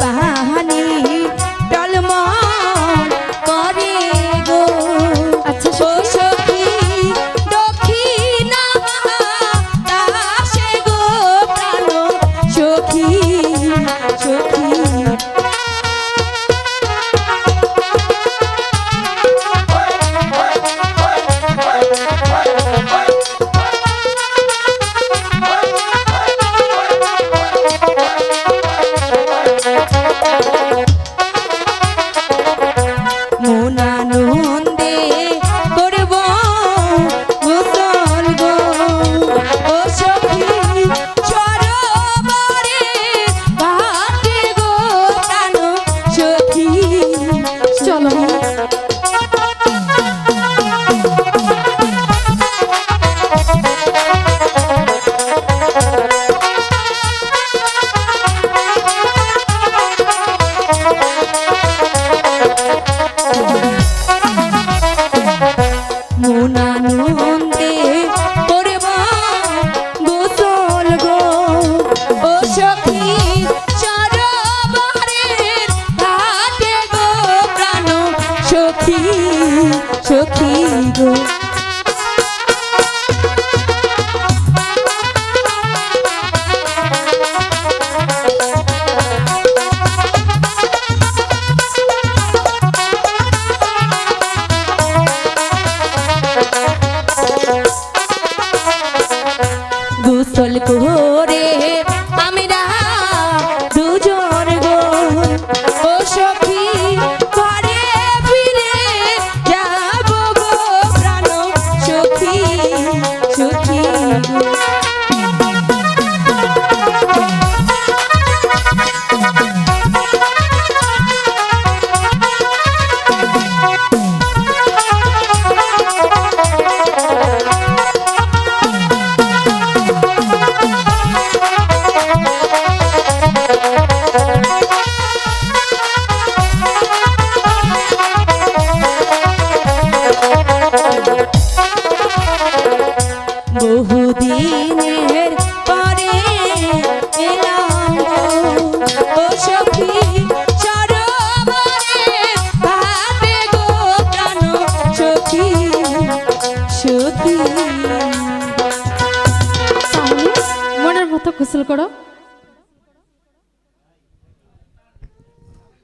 পাহানি টলমল করে গো। আচ্ছা সখী দক্ষিণা আসে গো সখী গো গোসল কো মনের মতো কুশল করো।